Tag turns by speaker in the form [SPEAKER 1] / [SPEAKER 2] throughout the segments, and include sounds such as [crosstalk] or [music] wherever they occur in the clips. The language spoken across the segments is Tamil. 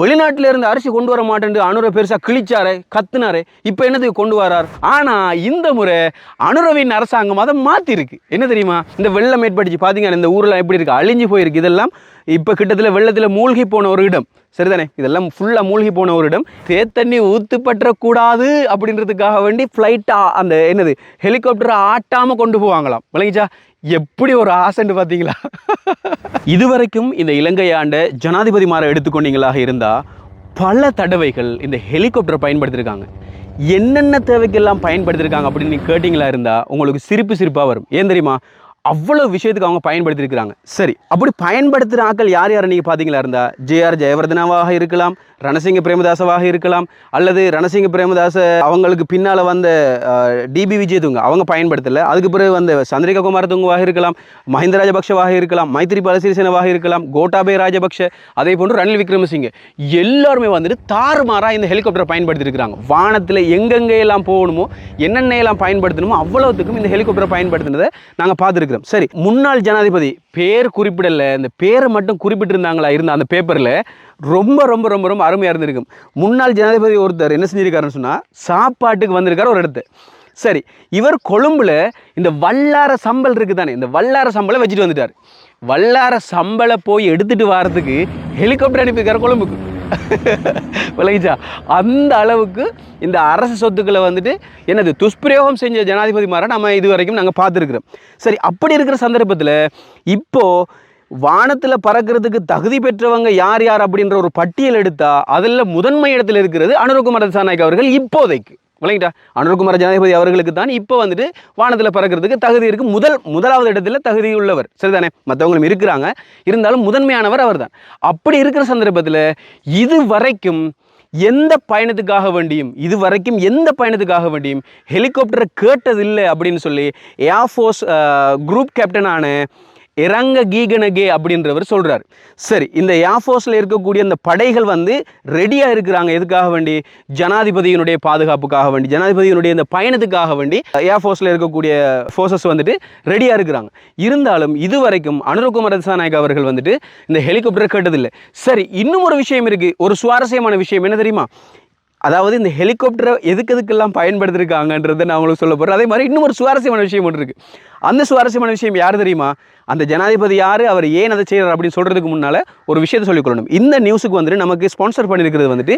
[SPEAKER 1] வெளிநாட்டில இருந்து அரிசி கொண்டு வர மாட்டேன்னு அனுர பெருசா கிழிச்சாரு கத்துனாரு இப்போ என்னதுக்கு கொண்டு வரார்? ஆனா இந்த முறை அனுரவின் அரசாங்கம் அதை மாத்தி இருக்கு என்ன தெரியுமா? இந்த வெள்ளம் ஏற்பட்டுச்சு. பாத்தீங்கன்னா இந்த ஊரில் எப்படி இருக்கு? அழிஞ்சு போயிருக்கு. இதெல்லாம் இப்போ கிட்டத்தில் வெள்ளத்தில் மூழ்கி போன ஒரு இடம். சரிதானே? இதெல்லாம் ஃபுல்லாக மூழ்கி போன ஒரு இடம். தேத்தண்ணி ஊத்துப்பற்றக்கூடாது அப்படின்றதுக்காக வேண்டி ஃப்ளைட்டாக அந்த என்னது ஹெலிகாப்டரை ஆட்டாமல் கொண்டு போவாங்களாம். விளங்கிச்சா? எப்படி ஒரு ஆசைன்னு பார்த்தீங்களா? இதுவரைக்கும் இந்த இலங்கை ஆண்ட ஜனாதிபதிமாரை எடுத்துக்கொண்டீங்களாக இருந்தால் பல தடவைகள் இந்த ஹெலிகாப்டரை பயன்படுத்தியிருக்காங்க என்னென்ன தேவைக்கெல்லாம் பயன்படுத்தியிருக்காங்க அப்படின்னு நீங்க கேட்டிங்களா இருந்தால் உங்களுக்கு சிரிப்பு சிரிப்பாக வரும். ஏன் தெரியுமா? அவ்வளோ விஷயத்துக்கு அவங்க பயன்படுத்தியிருக்கிறாங்க. சரி அப்படி பயன்படுத்துகிற ஆட்கள் யார் யார் நீங்கள் பார்த்தீங்களா இருந்தால் ஜேஆர் ஜெயவர்தனாவாக இருக்கலாம் ரணசிங்க பிரேமதாசவாக இருக்கலாம் அல்லது ரணசிங்க பிரேமதாச அவங்களுக்கு பின்னால் வந்த டிபி விஜய் துங்க அவங்க பயன்படுத்தலை. அதுக்கு பிறகு வந்த சந்திரிகா குமார் துங்குவாக இருக்கலாம் மஹிந்த ராஜபக்ஷவாக இருக்கலாம் மைத்ரி பாலசிறிசேனவாக இருக்கலாம் கோட்டாபே ராஜபக்ஷ அதே போன்று ரணில் விக்ரமசிங்கே. எல்லாருமே வந்துட்டு தாறுமாறாக இந்த ஹெலிகாப்டரை பயன்படுத்தியிருக்கிறாங்க. வானத்தில் எங்கெங்கே எல்லாம் போகணுமோ என்னென்ன எல்லாம் பயன்படுத்தணுமோ அவ்வளோத்துக்கும் இந்த ஹெலிகாப்டரை பயன்படுத்தினதை நாங்கள் பார்த்துருக்கோம். பார்த்துருக்கிறோம் சரி முன்னாள் ஜனாதிபதி பேர் குறிப்பிடல இந்த பேரை மட்டும் குறிப்பிட்டிருந்தாங்களா? இருந்த அந்த பேப்பரில் ரொம்ப ரொம்ப ரொம்ப ரொம்ப அருமையாக இருந்திருக்கும் முன்னாள் ஜனாதிபதி ஒருத்தர் என்ன செஞ்சிருக்காருன்னு சொன்னால் சாப்பாட்டுக்கு வந்திருக்கார் ஒரு இடத்து. சரி இவர் கொழும்புல இந்த வல்லார சம்பல் இருக்குது தானே இந்த வல்லார சம்பளை வச்சுட்டு வந்துட்டார். வல்லார சம்பளை போய் எடுத்துட்டு வரதுக்கு ஹெலிகாப்டர் அனுப்பியிருக்காரு கொழும்புக்கு. [laughs] விளங்கிச்சா அந்த அளவுக்கு இந்த அரசு சொத்துக்களை வந்துட்டு என்னது துஷ்பிரயோகம் செஞ்ச ஜனாதிபதி மாற நம்ம இது வரைக்கும் நாங்கள் பார்த்துருக்குறோம். சரி அப்படி இருக்கிற சந்தர்ப்பத்தில் இப்போது வானத்தில் பறக்கிறதுக்கு தகுதி பெற்றவங்க யார் யார் அப்படின்ற ஒரு பட்டியல் எடுத்தால் அதில் முதன்மை இடத்தில் இருக்கிறது அனுரகுமார சாநாயக் அவர்கள் இப்போதைக்கு. விளங்கிட்டா? அனுர்குமார ஜனாதிபதி அவர்களுக்கு தான் இப்போ வந்துட்டு வானத்தில் பறக்கிறதுக்கு தகுதி இருக்கு. முதல் முதலாவது இடத்துல தகுதி உள்ளவர். சரிதானே? மற்றவங்களும் இருக்கிறாங்க. இருந்தாலும் முதன்மையானவர் அவர்தான். அப்படி இருக்கிற சந்தர்ப்பத்தில் இது வரைக்கும் எந்த பயணத்துக்காக வேண்டியும் இது வரைக்கும் எந்த பயணத்துக்காக வேண்டியும் ஹெலிகாப்டரை கேட்டதில்லை அப்படின்னு சொல்லி ஏர்ஃபோர்ஸ் குரூப் கேப்டனான இறங்க கீகனகே அப்படின்றவர் சொல்கிறார் சரி இந்த யாஃபோஸில் இருக்கக்கூடிய இந்த படைகள் வந்து ரெடியாக இருக்கிறாங்க. எதுக்காக வேண்டி? ஜனாதிபதியினுடைய பாதுகாப்புக்காக வேண்டி ஜனாதிபதியினுடைய இந்த பயணத்துக்காக வேண்டி ஏர்ஃபோர்ஸில் இருக்கக்கூடிய ஃபோர்ஸஸ் வந்துட்டு ரெடியாக இருக்கிறாங்க. இருந்தாலும் இதுவரைக்கும் அனுரகுமார தசாநாயக் அவர்கள் வந்துட்டு இந்த ஹெலிகாப்டரை கேட்டதில்லை. சரி இன்னும் ஒரு விஷயம் இருக்குது ஒரு சுவாரஸ்யமான விஷயம் என்ன தெரியுமா? அதாவது இந்த ஹெலிகாப்டரை எதுக்கு எதுக்கெல்லாம் பயன்படுத்திருக்காங்கன்றதை நான் உங்களுக்கு சொல்ல போகிறேன் அதே மாதிரி இன்னும் ஒரு சுவாரஸ்யமான விஷயம் ஒன்று இருக்குது அந்த சுவாரஸ்யமான விஷயம் யார் தெரியுமா? அந்த ஜனாதிபதி யார்? அவர் ஏன் அதை செய்கிறார் அப்படின்னு சொல்கிறதுக்கு முன்னால் ஒரு விஷயத்தை சொல்லிக்கொள்ளணும் இந்த நியூஸுக்கு வந்துட்டு நமக்கு ஸ்பான்சர் பண்ணியிருக்கிறது வந்துட்டு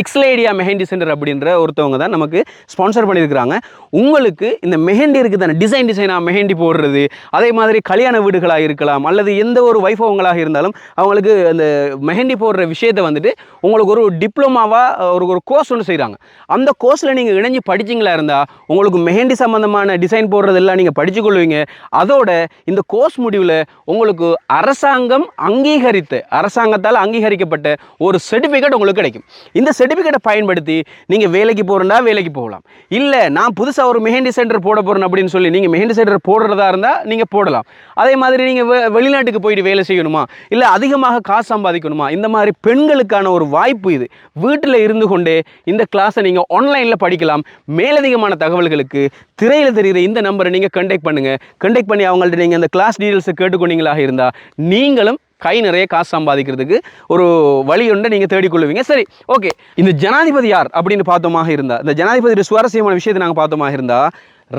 [SPEAKER 1] எக்ஸ்லேடியா மெஹந்தி சென்டர் அப்படின்ற ஒருத்தவங்க தான் நமக்கு ஸ்பான்சர் பண்ணியிருக்கிறாங்க. உங்களுக்கு இந்த மெஹந்தி இருக்குது தானே? டிசைன் டிசைனாக மெஹந்தி போடுறது அதே மாதிரி கல்யாண வீடுகளாக இருக்கலாம் அல்லது எந்த ஒரு வைபவங்களாக இருந்தாலும் அவங்களுக்கு அந்த மெஹந்தி போடுற விஷயத்தை வந்துட்டு உங்களுக்கு ஒரு டிப்ளமாவாக ஒரு ஒரு கோர்ஸ் ஒன்று செய்கிறாங்க அந்த கோர்ஸில் நீங்கள் இணைஞ்சு படிச்சிங்களா இருந்தால் உங்களுக்கு மெஹந்தி சம்மந்தமான டிசைன் போடுறதெல்லாம் நீங்கள் படிச்சுக்கொள்ள கொள்வீங்க அதோட இந்த கோர்ஸ் முடிவில் உங்களுக்கு அரசாங்கம் அங்கீகரித்த அரசாங்கத்தால் அங்கீகரிக்கப்பட்ட ஒரு சர்டிஃபிகேட் உங்களுக்கு கிடைக்கும். இந்த சர்டிஃபிகேட்டை பயன்படுத்தி நீங்கள் வேலைக்கு போகிறதா வேலைக்கு போகலாம். இல்லை நான் புதுசாக ஒரு மெஹந்தி சென்டர் போட போகிறேன் அப்படின்னு சொல்லி நீங்கள் மெஹந்தி சென்டர் போடுறதா இருந்தால் நீங்கள் போடலாம். அதே மாதிரி நீங்கள் வெ வெளிநாட்டுக்கு போயிட்டு வேலை செய்யணுமா? இல்லை அதிகமாக காசு சம்பாதிக்கணுமா? இந்த மாதிரி பெண்களுக்கான ஒரு வாய்ப்பு இது. வீட்டில் இருந்து கொண்டே இந்த கிளாஸை நீங்கள் ஆன்லைனில் படிக்கலாம். மேலதிகமான தகவல்களுக்கு திரையில் தெரிகிற இந்த நம்பரை நீங்கள் கண்டெக்ட் பண்ணுங்கள் கண்டெக்ட் பண்ணி அவங்கள்ட்ட நீங்கள் அந்த கிளாஸ் டீட்டெயில்ஸை கேட்டுக்கொண்டீங்களாக இருந்தால் நீங்களும் கை நிறைய காசு சம்பாதிக்கிறதுக்கு ஒரு வழி ஒன்றை நீங்கள் தேடிக்கொள்வீங்க சரி ஓகே இந்த ஜனாதிபதி யார் அப்படின்னு பார்த்தோமாக இருந்தால் இந்த ஜனாதிபதியோட சுவாரஸ்யமான விஷயத்தை நாங்கள் பார்த்தோமாக இருந்தால்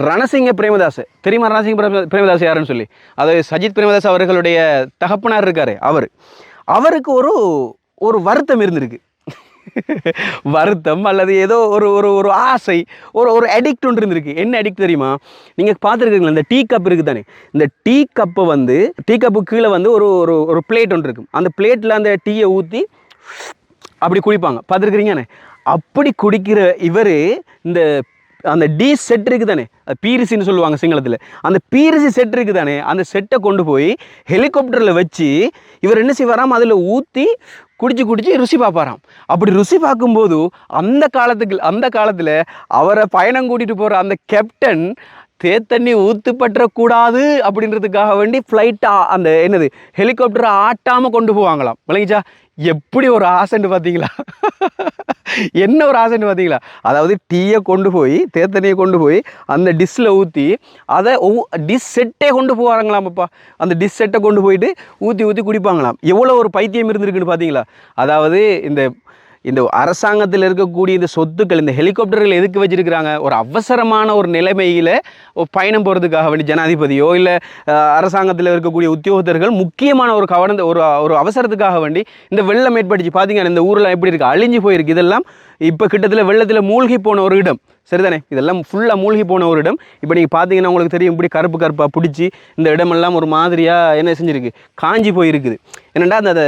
[SPEAKER 1] ரணசிங்க பிரேமதாஸ். தெரியுமா ரணசிங்க பிரேமதாஸ் யாருன்னு சொல்லி? அது சஜித் பிரேமதாஸ் அவர்களுடைய தகப்பனார் இருக்கார் அவர். அவருக்கு ஒரு ஒரு வருத்தம் இருந்திருக்கு. வருத்தம் அல்லது ஏதோ ஒரு ஒரு ஒரு ஆசை ஒரு ஒரு அடிக்ட் ஒன்று இருந்திருக்கு. என்ன அடிக்ட் தெரியுமா? நீங்கள் பார்த்துருக்கீங்களா? இந்த டீ கப் இருக்குது தானே இந்த டீ கப்பை வந்து டீ கப்பு கீழே வந்து ஒரு ஒரு ஒரு பிளேட் ஒன்று இருக்கும். அந்த பிளேட்டில் அந்த டீயை ஊற்றி அப்படி குடிப்பாங்க பார்த்துருக்குறீங்கண்ணே அப்படி குடிக்கிற இவர் இந்த அந்த டி செட் இருக்குது தானே அது பீரிசின்னு சொல்லுவாங்க சிங்களத்தில். அந்த பீரிசி செட் இருக்குது தானே அந்த செட்டை கொண்டு போய் ஹெலிகாப்டரில் வச்சு இவர் என்ன செய்வாராம்? அதில் ஊற்றி குடிச்சு குடிச்சு ருசி பார்ப்பாராம் அப்படி ருசி பார்க்கும்போது அந்த காலத்துக்கு அந்த காலத்தில் அவரை பயணம் கூட்டிகிட்டு போகிற அந்த கேப்டன் தேத்தண்ணி ஊத்துப்பற்றக்கூடாது அப்படின்றதுக்காக வேண்டி ஃப்ளைட்டாக அந்த என்னது ஹெலிகாப்டரை ஆட்டாமல் கொண்டு போவாங்களாம். விளங்கிச்சா? எப்படி ஒரு ஆசைன்னு பார்த்தீங்களா? என்ன ஒரு ஆசைன்னு பார்த்தீங்களா? அதாவது டீயை கொண்டு போய் தேத்தனையை கொண்டு போய் அந்த டிஷ்ஷில் ஊற்றி அதை டிஷ் செட்டே கொண்டு போவாங்களாமப்பா. அந்த டிஷ் செட்டை கொண்டு போயிட்டு ஊற்றி ஊற்றி குடிப்பாங்களாம். எவ்வளோ ஒரு பைத்தியம் இருந்திருக்குன்னு பார்த்தீங்களா? அதாவது இந்த இந்த அரசாங்கத்தில் இருக்கக்கூடிய இந்த சொத்துக்கள் இந்த ஹெலிகாப்டர்கள் எதுக்கு வச்சிருக்கிறாங்க? ஒரு அவசரமான ஒரு நிலைமையில் பயணம் போகிறதுக்காக வேண்டி ஜனாதிபதியோ இல்லை அரசாங்கத்தில் இருக்கக்கூடிய உத்தியோகத்தர்கள் முக்கியமான ஒரு கவர்ந்த ஒரு ஒரு அவசரத்துக்காக வேண்டி இந்த வெள்ளம் ஏற்பட்டுச்சு. பார்த்தீங்கன்னா இந்த ஊரில் எப்படி இருக்குது அழிஞ்சு போயிருக்கு. இதெல்லாம் இப்போ கிட்டத்தில் வெள்ளத்தில் மூழ்கி போன ஒரு இடம். சரிதானே? இதெல்லாம் ஃபுல்லாக மூழ்கி போன ஒரு இடம். இப்போ நீங்கள் பார்த்தீங்கன்னா உங்களுக்கு தெரியும் இப்படி கருப்பு கருப்பாக பிடிச்சி இந்த இடமெல்லாம் ஒரு மாதிரியாக என்ன செஞ்சுருக்கு? காஞ்சி போயிருக்குது. என்னென்னா அந்த அந்த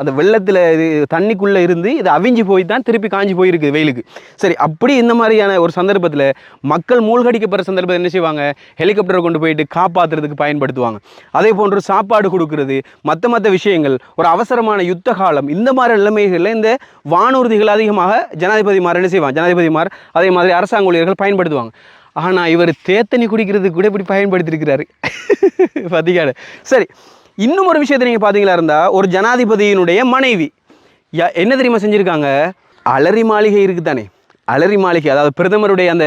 [SPEAKER 1] அந்த வெள்ளத்தில் இது தண்ணிக்குள்ளே இருந்து இது அவிஞ்சு போய் தான் திருப்பி காஞ்சி போயிருக்குது வெயிலுக்கு. சரி அப்படி இந்த மாதிரியான ஒரு சந்தர்ப்பத்தில் மக்கள் மூழ்கடிக்கப்படுற சந்தர்ப்பத்தில் என்ன செய்வாங்க? ஹெலிகாப்டரை கொண்டு போயிட்டு காப்பாற்றுறதுக்கு பயன்படுத்துவாங்க. அதே போன்று சாப்பாடு கொடுக்கறது மற்ற மற்ற விஷயங்கள் ஒரு அவசரமான யுத்த காலம் இந்த மாதிரி நிலைமைகளில் இந்த வானூர்திகள் அதிகமாக ஜனாதிபதிமார் என்ன செய்வாங்க? ஜனாதிபதிமார் அதே மாதிரி அரசாங்க ஊழியர்கள் பயன்படுத்துவாங்க. ஆனால் இவர் தேத்தனி குடிக்கிறதுக்கு கூட இப்படி பயன்படுத்தியிருக்கிறாரு. பார்த்தீங்க சரி இன்னும் ஒரு விஷயத்தை நீங்கள் பார்த்தீங்களா இருந்தால் ஒரு ஜனாதிபதியினுடைய மனைவி. யா என்ன தெரியுமா செஞ்சுருக்காங்க? அலரி மாளிகை இருக்குது தானே அலரி மாளிகை அதாவது பிரதமருடைய அந்த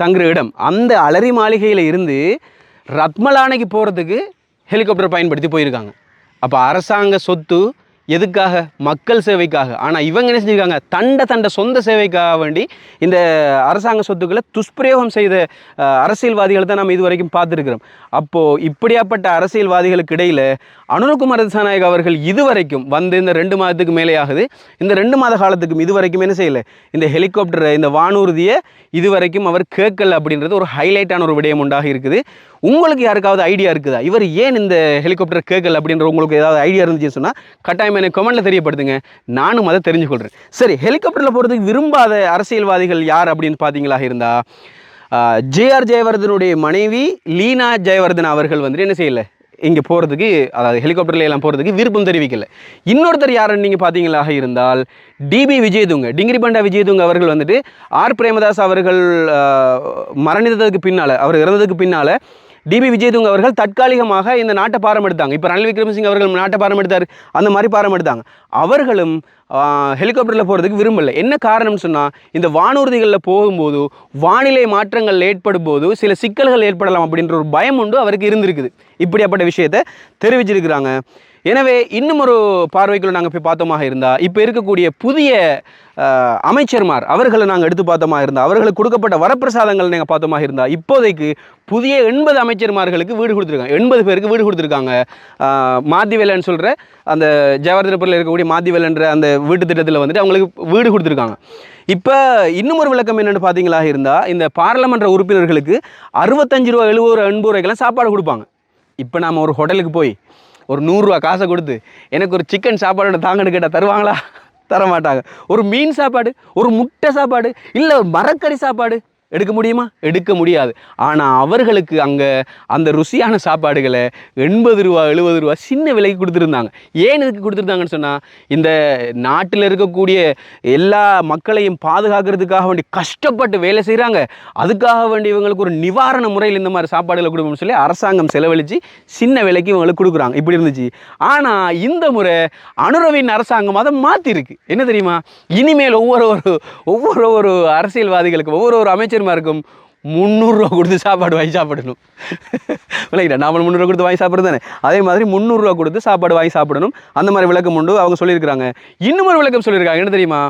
[SPEAKER 1] தங்குற இடம். அந்த அலரி மாளிகையில் இருந்து ரத்மலானைக்கு போகிறதுக்கு ஹெலிகாப்டர் பயன்படுத்தி போயிருக்காங்க. அப்போ அரசாங்க சொத்து எதுக்காக? மக்கள் சேவைக்காக. ஆனால் இவங்க என்ன செஞ்சிருக்காங்க? தண்ட தண்ட சொந்த சேவைக்காக வேண்டி இந்த அரசாங்க சொத்துக்களை துஷ்பிரயோகம் செய்த அரசியல்வாதிகளை தான் நம்ம இது வரைக்கும் பார்த்துருக்கிறோம். அப்போது இப்படியாப்பட்ட அரசியல்வாதிகளுக்கு இடையில் அனுரகுமார் திசாநாயக் அவர்கள் இதுவரைக்கும் வந்து இந்த ரெண்டு மாதத்துக்கு மேலே ஆகுது இந்த ரெண்டு மாத காலத்துக்கும் இதுவரைக்கும் என்ன செய்யலை? இந்த ஹெலிகாப்டரை இந்த வானூர்தியை இதுவரைக்கும் அவர் கேட்கல அப்படின்றது ஒரு ஹைலைட்டான ஒரு விடயம் உண்டாக இருக்குது. உங்களுக்கு யாருக்காவது ஐடியா இருக்குதா? இவர் ஏன் இந்த ஹெலிகாப்டர் கேட்கல அப்படின்ற உங்களுக்கு ஏதாவது ஐடியா இருந்துச்சுன்னு சொன்னால் கட்டாயம் எனக்கு கமெண்ட்டில் தெரியப்படுத்துங்க. நானும் அதை தெரிஞ்சுக்கொள்கிறேன் சரி ஹெலிகாப்டரில் போகிறதுக்கு விரும்பாத அரசியல்வாதிகள் யார் அப்படின்னு பார்த்தீங்களா இருந்தால் ஜேஆர் ஜெயவர்தனுடைய மனைவி லீனா ஜெயவர்தன் அவர்கள் வந்துட்டு என்ன செய்யலை? இங்கே போகிறதுக்கு அதாவது ஹெலிகாப்டர்ல எல்லாம் போகிறதுக்கு விருப்பம் தெரிவிக்கல. இன்னொருத்தர் யாருன்னு நீங்கள் பார்த்தீங்களாக இருந்தால் டிபி விஜயதுங்க. டிங்கிரி பண்டா விஜயதுங்க அவர்கள் வந்துட்டு ஆர். பிரேமதாஸ் அவர்கள் மரணித்ததுக்கு பின்னால் அவர் இறந்ததுக்கு பின்னால் டிபி விஜயதுங்க அவர்கள் தற்காலிகமாக இந்த நாட்டை பாரம் எடுத்தாங்க. இப்போ ரணில் விக்ரமசிங்க அவர்கள் நாட்டை பாரம் எடுத்தார். அந்த மாதிரி பாரம் எடுத்தாங்க. அவர்களும் ஹெலிகாப்டரில் போகிறதுக்கு விரும்பலை. என்ன காரணம்னு சொன்னால் இந்த வானூர்திகளில் போகும்போது வானிலை மாற்றங்கள் ஏற்படும் போது சில சிக்கல்கள் ஏற்படலாம் அப்படின்ற ஒரு பயம் உண்டு அவருக்கு இருந்திருக்குது. இப்படியாப்பட்ட விஷயத்தை தெரிவிச்சிருக்கிறாங்க. எனவே இன்னும் ஒரு பார்வைக்குள்ள நாங்கள் போய் பார்த்தோமாக இருந்தால் இப்போ இருக்கக்கூடிய புதிய அமைச்சர்மார் அவர்களை நாங்கள் எடுத்து பார்த்தோமா இருந்தால் அவர்களுக்கு கொடுக்கப்பட்ட வரப்பிரசாதங்கள் நாங்கள் பார்த்தோமா இருந்தால் இப்போதைக்கு புதிய எண்பது அமைச்சர்மார்களுக்கு வீடு கொடுத்துருக்காங்க. எண்பது பேருக்கு வீடு கொடுத்துருக்காங்க. மாத்திவேலன்னு சொல்கிற அந்த ஜெயவர்தனபுரியில் இருக்கக்கூடிய மாத்திவேலன்ற அந்த வீட்டு திட்டத்தில் வந்துட்டு அவங்களுக்கு வீடு கொடுத்துருக்காங்க. இப்போ இன்னும் ஒரு விளக்கம் என்னென்னு பார்த்தீங்களா இருந்தால் இந்த பாராளுமன்ற உறுப்பினர்களுக்கு அறுபத்தஞ்சு ரூபா எழுபது ரூபா எண்பது ரூபாய்க்கெல்லாம் சாப்பாடு கொடுப்பாங்க. இப்போ நாம் ஒரு ஹோட்டலுக்கு போய் ஒரு நூறுரூவா காசை கொடுத்து எனக்கு ஒரு சிக்கன் சாப்பாடோட தாங்கன்னு கேட்டால் தருவாங்களா? தரமாட்டாங்க. ஒரு மீன் சாப்பாடு ஒரு முட்டை சாப்பாடு இல்லை ஒரு மரக்கறி சாப்பாடு எடுக்க முடியுமா? எடுக்க முடியாது. ஆனால் அவர்களுக்கு அங்கே அந்த ருசியான சாப்பாடுகளை எண்பது ரூபா எழுபது ரூபா சின்ன விலைக்கு கொடுத்துருந்தாங்க. ஏன் இதுக்கு கொடுத்துருந்தாங்கன்னு சொன்னால் இந்த நாட்டில் இருக்கக்கூடிய எல்லா மக்களையும் பாதுகாக்கிறதுக்காக வேண்டி கஷ்டப்பட்டு வேலை செய்கிறாங்க அதுக்காக வேண்டி இவங்களுக்கு ஒரு நிவாரண முறையில் இந்த மாதிரி சாப்பாடுகளை கொடுக்கணும்னு சொல்லி அரசாங்கம் செலவழித்து சின்ன விலைக்கு இவங்களுக்கு கொடுக்குறாங்க. இப்படி இருந்துச்சு. ஆனால் இந்த முறை அனுரவின் அரசாங்கம் அதை மாற்றிருக்கு என்ன தெரியுமா? இனிமேல் ஒவ்வொரு ஒரு ஒவ்வொரு ஒரு அரசியல்வாதிகளுக்கு ஒவ்வொரு ஒரு அமைச்சர்மாருக்கும் முந்நூறுரூவா கொடுத்து சாப்பாடு வாங்கி சாப்பிடணும். விளக்கிட்டா நாமளும் முந்நூறுரூவா கொடுத்து வாங்கி சாப்பிட்றது தானே? அதே மாதிரி முந்நூறுரூவா கொடுத்து சாப்பாடு வாங்கி சாப்பிடணும். அந்த மாதிரி விளக்கம் உண்டு அவங்க சொல்லியிருக்கிறாங்க. இன்னும் ஒரு விளக்கம் சொல்லியிருக்காங்க என்ன தெரியுமா?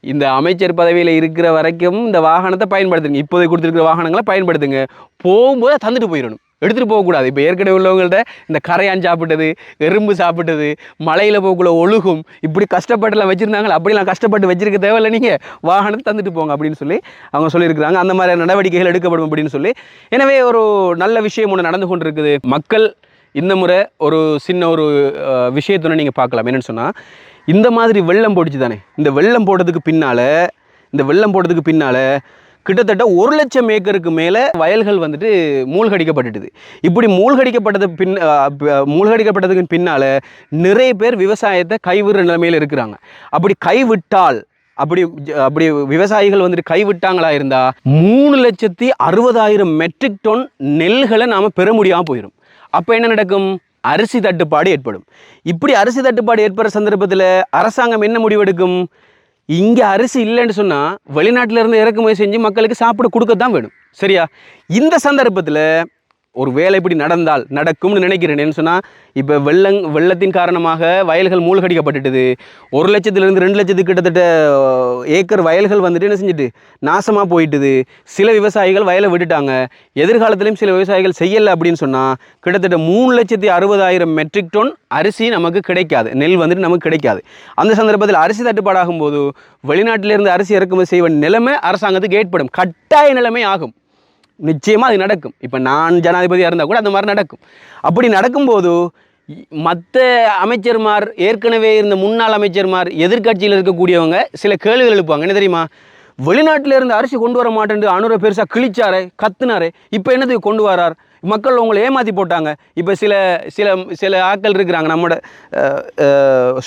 [SPEAKER 1] இந்த அமைச்சர் பதவியில் இருக்கிற வரைக்கும் இந்த வாகனத்தை பயன்படுத்துங்க. இப்போதைக்கு கொடுத்துருக்கிற வாகனங்களை பயன்படுத்துங்க. போகும்போது தந்துட்டு போயிடணும். எடுத்துகிட்டு போகக்கூடாது. இப்போ ஏற்கனவே உள்ளவங்கள்ட்ட இந்த கரையான் சாப்பிட்டது எறும்பு சாப்பிட்டது மலையில் போகக்குள்ள ஒழுகும் இப்படி கஷ்டப்பட்டுலாம் வச்சுருந்தாங்க அப்படிலாம் கஷ்டப்பட்டு வச்சிருக்க தேவையில்லை நீங்கள் வாகனத்தை தந்துட்டு போங்க அப்படின்னு சொல்லி அவங்க சொல்லியிருக்கிறாங்க. அந்த மாதிரி நடவடிக்கைகள் எடுக்கப்படும் அப்படின்னு சொல்லி. எனவே ஒரு நல்ல விஷயம் ஒன்று நடந்து கொண்டிருக்குது. மக்கள் இந்த முறை ஒரு சின்ன ஒரு விஷயத்தொன்னு நீங்கள் பார்க்கலாம். என்னென்னு சொன்னால் இந்த மாதிரி வெள்ளம் போட்டுச்சு தானே இந்த வெள்ளம் போட்டதுக்கு பின்னால் இந்த வெள்ளம் போட்டதுக்கு பின்னால் கிட்டத்தட்ட ஒரு லட்சம் ஏக்கருக்கு மேலே வயல்கள் வந்துட்டு மூழ்கடிக்கப்பட்டுட்டுது. இப்படி மூழ்கடிக்கப்பட்டது பின் மூழ்கடிக்கப்பட்டதுக்கு பின்னால் நிறைய பேர் விவசாயத்தை கைவிடுற நிலைமையில் இருக்கிறாங்க. அப்படி கைவிட்டால் அப்படி அப்படி விவசாயிகள் வந்துட்டு கைவிட்டாங்களா இருந்தா மூணு லட்சத்தி அறுபதாயிரம் மெட்ரிக் டன் நெல்களை நாம் பெற முடியாமல் போயிடும் அப்போ என்ன நடக்கும்? அரிசி தட்டுப்பாடு ஏற்படும். இப்படி அரிசி தட்டுப்பாடு ஏற்படுற சந்தர்ப்பத்தில் அரசாங்கம் என்ன முடிவெடுக்கும்? இங்கே அரிசி இல்லைன்னு சொன்னால் வெளிநாட்டிலேருந்து இறக்குமதி செஞ்சு மக்களுக்கு சாப்பிட கொடுக்க தான் வேணும். சரியா? இந்த சந்தர்ப்பத்தில் ஒரு வேலை இப்படி நடந்தால் நடக்கும்னு நினைக்கிறேன் என்ன சொன்னால் இப்போ வெள்ளங் வெள்ளத்தின் காரணமாக வயல்கள் மூழ்கடிக்கப்பட்டுட்டுது. ஒரு லட்சத்துலேருந்து ரெண்டு லட்சத்துக்கு கிட்டத்தட்ட ஏக்கர் வயல்கள் வந்துட்டு என்ன செஞ்சுட்டு நாசமாக போயிட்டுது. சில விவசாயிகள் வயலை விட்டுட்டாங்க. எதிர்காலத்திலையும் சில விவசாயிகள் செய்யலை அப்படின்னு சொன்னால் கிட்டத்தட்ட மூணு லட்சத்தி அறுபதாயிரம் மெட்ரிக் டன் அரிசி நமக்கு கிடைக்காது. நெல் வந்துட்டு நமக்கு கிடைக்காது. அந்த சந்தர்ப்பத்தில் அரிசி தட்டுப்பாடாகும் போது வெளிநாட்டிலிருந்து அரிசி இறக்குமதி செய்வ நிலைமை அரசாங்கத்துக்கு ஏற்படும். கட்டாய நிலைமை ஆகும். நிச்சயமாக அது நடக்கும். இப்போ நான் ஜனாதிபதியாக இருந்தால் கூட அந்த மாதிரி நடக்கும். அப்படி நடக்கும்போது மற்ற அமைச்சர்மார் ஏற்கனவே இருந்த முன்னாள் அமைச்சர்மார் எதிர்க்கட்சியில் இருக்கக்கூடியவங்க சில கேள்விகள் எழுப்புவாங்க. என்ன தெரியுமா? வெளிநாட்டில இருந்து அரிசி கொண்டு வர மாட்டேன் அனுர பெருசாக கிழிச்சாரே கத்துனாரு. இப்போ என்னது கொண்டு வரார்? மக்கள் உங்களை ஏமாற்றி போட்டாங்க. இப்போ சில சில சில ஆட்கள் இருக்கிறாங்க. நம்மளோட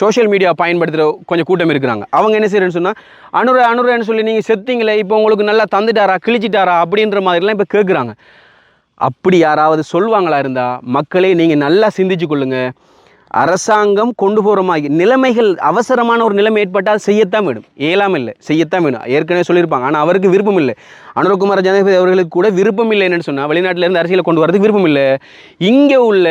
[SPEAKER 1] சோஷியல் மீடியா பயன்படுத்துகிற கொஞ்சம் கூட்டம் இருக்கிறாங்க. அவங்க என்ன செய்யறேன்னு சொன்னால் அனுர அனுரன்னு சொல்லி நீங்கள் செத்தீங்களே இப்போ உங்களுக்கு நல்லா தந்துட்டாரா கிழிச்சிட்டாரா அப்படின்ற மாதிரிலாம் இப்போ கேட்குறாங்க அப்படி யாராவது சொல்வாங்களா இருந்தால் மக்களே நீங்கள் நல்லா சிந்திச்சு கொள்ளுங்கள் அரசாங்கம் கொண்டு போகிற மாதிரி நிலைமைகள் அவசரமான ஒரு நிலைமை ஏற்பட்டால் செய்யத்தான் வேணும். இயலாம இல்லை செய்யத்தான் வேணும். ஏற்கனவே சொல்லியிருப்பாங்க. ஆனால் அவருக்கு விருப்பம் இல்லை. அனுரகுமார் ஜனாதிபதி அவர்களுக்கு கூட விருப்பம் இல்லை சொன்னால் வெளிநாட்டிலேருந்து அரசியலை கொண்டு வரதுக்கு விருப்பம் இல்லை. இங்கே உள்ள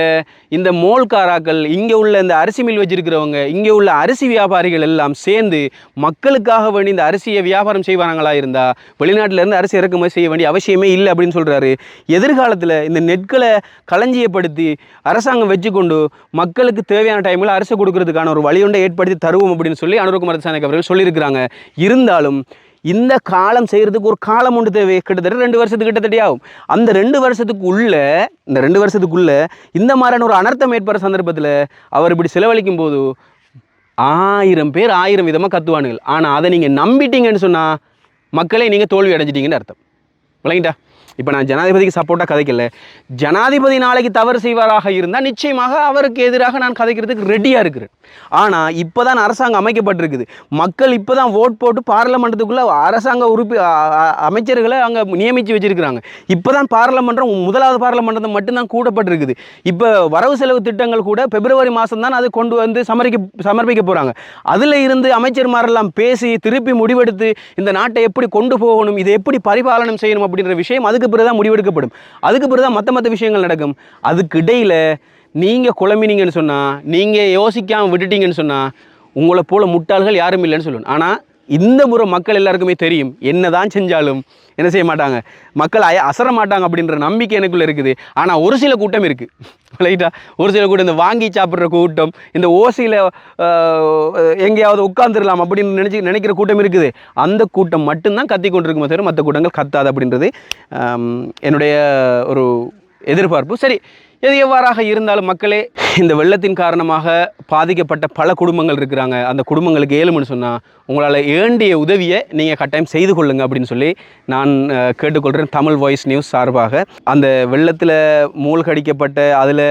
[SPEAKER 1] இந்த மோல்காராக்கள் இங்கே உள்ள இந்த அரிசி மில் வச்சிருக்கிறவங்க இங்கே உள்ள அரிசி வியாபாரிகள் எல்லாம் சேர்ந்து மக்களுக்காக வேண்டி இந்த அரிசியை வியாபாரம் செய்வாங்களா இருந்தால் வெளிநாட்டிலேருந்து அரிசி இறக்குமதி செய்ய வேண்டிய அவசியமே இல்லை அப்படின்னு சொல்கிறாரு எதிர்காலத்தில் இந்த நெற்களை களஞ்சியப்படுத்தி அரசாங்கம் வச்சுக்கொண்டு மக்களுக்கு தேவையான டைமில் அரசு கொடுக்கறதுக்கான ஒரு வழியொண்டை ஏற்படுத்தி தருவோம் அப்படின்னு சொல்லி அனுரகுமார் சாணக் அவர்கள் சொல்லியிருக்கிறாங்க. இருந்தாலும் இந்த காலம் செய்கிறதுக்கு ஒரு காலம் ஒன்று தேவை. கிட்டத்தட்ட ரெண்டு வருஷத்துக்கு கிட்டத்தட்ட ஆகும் அந்த ரெண்டு வருஷத்துக்கு உள்ள இந்த ரெண்டு வருஷத்துக்குள்ள இந்த மாதிரியான ஒரு அனர்த்தம் ஏற்படுற சந்தர்ப்பத்தில் அவர் இப்படி செலவழிக்கும் போது ஆயிரம் பேர் ஆயிரம் விதமாக கத்துவானுங்கள் ஆனால் அதை நீங்கள் நம்பிட்டீங்கன்னு சொன்னால் மக்களை நீங்கள் தோல்வி அடைஞ்சிட்டீங்கன்னு அர்த்தம். விளங்கிட்டா? இப்போ நான் ஜனாதிபதிக்கு சப்போர்ட்டாக கதைக்கல. ஜனாதிபதி நாளைக்கு தவறு செய்வாராக இருந்தால் நிச்சயமாக அவருக்கு எதிராக நான் கதைக்கிறதுக்கு ரெடியாக இருக்கிறேன். ஆனால் இப்போ தான் அரசாங்கம் அமைக்கப்பட்டிருக்குது. மக்கள் இப்போ தான் ஓட் போட்டு பார்லமெண்ட்டுக்குள்ளே அரசாங்க உறுப்பி அமைச்சர்களை அங்கே நியமித்து வச்சுருக்கிறாங்க. இப்போ தான் பாராளுமன்றம் முதலாவது பாராளுமன்றத்தை மட்டும்தான் கூடப்பட்டிருக்குது. இப்போ வரவு செலவு திட்டங்கள் கூட பிப்ரவரி மாதம் தான் அது கொண்டு வந்து சமரிக்க சமர்ப்பிக்க போகிறாங்க அதில் இருந்து அமைச்சர்மாரெல்லாம் பேசி திருப்பி முடிவெடுத்து இந்த நாட்டை எப்படி கொண்டு போகணும் இதை எப்படி பரிபாலனம் செய்யணும் அப்படின்ற விஷயம் அதுக்கு பிறகு தான் முடிவெடுக்கப்படும். அதுக்கு பிறகு தான் மற்ற மற்ற விஷயங்கள் நடக்கும். அதுக்கு இடையில் நீங்கள் குழம்பினீங்கன்னு சொன்னால் நீங்கள் யோசிக்காமல் விட்டுட்டீங்கன்னு சொன்னால் உங்களை போல முட்டாள்கள் யாரும் இல்லைன்னு சொல்லணும் ஆனால் இந்த முறை மக்கள் எல்லாருக்குமே தெரியும் என்னதான் செஞ்சாலும் என்ன செய்ய மாட்டாங்க? மக்கள் அய அசர மாட்டாங்க அப்படின்ற நம்பிக்கை எனக்குள்ளே இருக்குது. ஆனால் ஒரு சில கூட்டம் இருக்குது ரைட்டா? ஒரு சில கூட்டம் இந்த வாங்கி சாப்பிட்ற கூட்டம் இந்த ஓசையில் எங்கேயாவது உட்காந்துடலாம் அப்படின்னு நினச்சி நினைக்கிற கூட்டம் இருக்குது. அந்த கூட்டம் மட்டும்தான் கத்தி கொண்டிருக்குமே தவிர மற்ற கூட்டங்கள் கத்தாது அப்படின்றது என்னுடைய ஒரு எதிர்பார்ப்பு. சரி எது எவ்வாறாக இருந்தாலும் மக்களே இந்த வெள்ளத்தின் காரணமாக பாதிக்கப்பட்ட பல குடும்பங்கள் இருக்கிறாங்க. அந்த குடும்பங்களுக்கு ஏழுமன்னு சொன்னால் உங்களால் ஏண்டிய உதவியை நீங்கள் கட்டாயம் செய்து கொள்ளுங்க அப்படின்னு சொல்லி நான் கேட்டுக்கொள்கிறேன் தமிழ் வாய்ஸ் நியூஸ் சார்பாக. அந்த வெள்ளத்தில் மூழ்கடிக்கப்பட்ட அதில்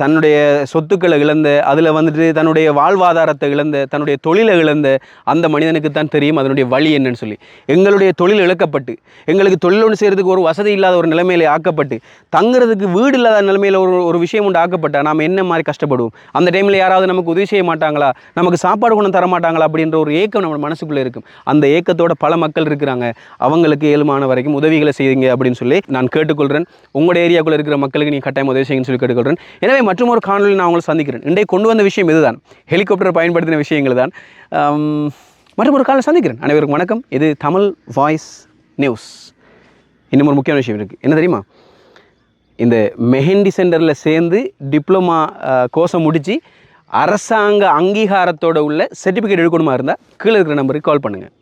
[SPEAKER 1] தன்னுடைய சொத்துக்களை இழந்த அதில் வந்துட்டு தன்னுடைய வாழ்வாதாரத்தை இழந்த தன்னுடைய தொழிலை இழந்த அந்த மனிதனுக்கு தான் தெரியும் அதனுடைய வழி என்னன்னு சொல்லி. எங்களுடைய தொழில் இழக்கப்பட்டு எங்களுக்கு தொழில் ஒன்று செய்கிறதுக்கு ஒரு வசதி இல்லாத ஒரு நிலைமையில ஆக்கப்பட்டு தங்குறதுக்கு வீடு இல்லாத நிலைமையில் ஒரு ஒரு விஷயம் ஒன்று ஆக்கப்பட்டா நாம் என்ன மாதிரி கஷ்டப்படுவோம்? அந்த டைமில் யாராவது நமக்கு உதவி செய்ய மாட்டாங்களா? நமக்கு சாப்பாடு கொண்டு தர மாட்டாங்களா? அப்படின்ற ஒரு ஏக்கம் நம்ம மனசுக்குள்ளே இருக்கும். அந்த ஏக்கத்தோட பல மக்கள் இருக்கிறாங்க. அவங்களுக்கு ஏழுமான வரைக்கும் உதவிகளை செய்யுங்க அப்படின்னு சொல்லி நான் கேட்டுக்கொள்கிறேன் உங்களுடைய ஏரியாக்குள்ளே இருக்கிற மக்களுக்கு நீ கட்டாயம் உதவி செய்யுங்கன்னு சொல்லி கேட்டுக்கொள்கிறேன் எனவே மற்றும் ஒரு காணொலி நான் உங்களை சந்திக்கிறேன். இன்றைக்கு கொண்டு வந்த விஷயம் இதுதான். ஹெலிகாப்டர் பயன்படுத்தின விஷயங்கள் தான் மற்றும் ஒரு காலை சந்திக்கிறேன். அனைவருக்கும் வணக்கம். இது தமிழ் வாய்ஸ் நியூஸ். இன்னும் ஒரு முக்கியமான விஷயம் இருக்குது என்ன தெரியுமா? இந்த மெஹந்தி சென்டரில் சேர்ந்து டிப்ளமா கோர்ஸை முடித்து அரசாங்க அங்கீகாரத்தோட உள்ள சர்டிஃபிகேட் எடுக்கணுமா இருந்தால் கீழே இருக்கிற நம்பருக்கு கால் பண்ணுங்கள்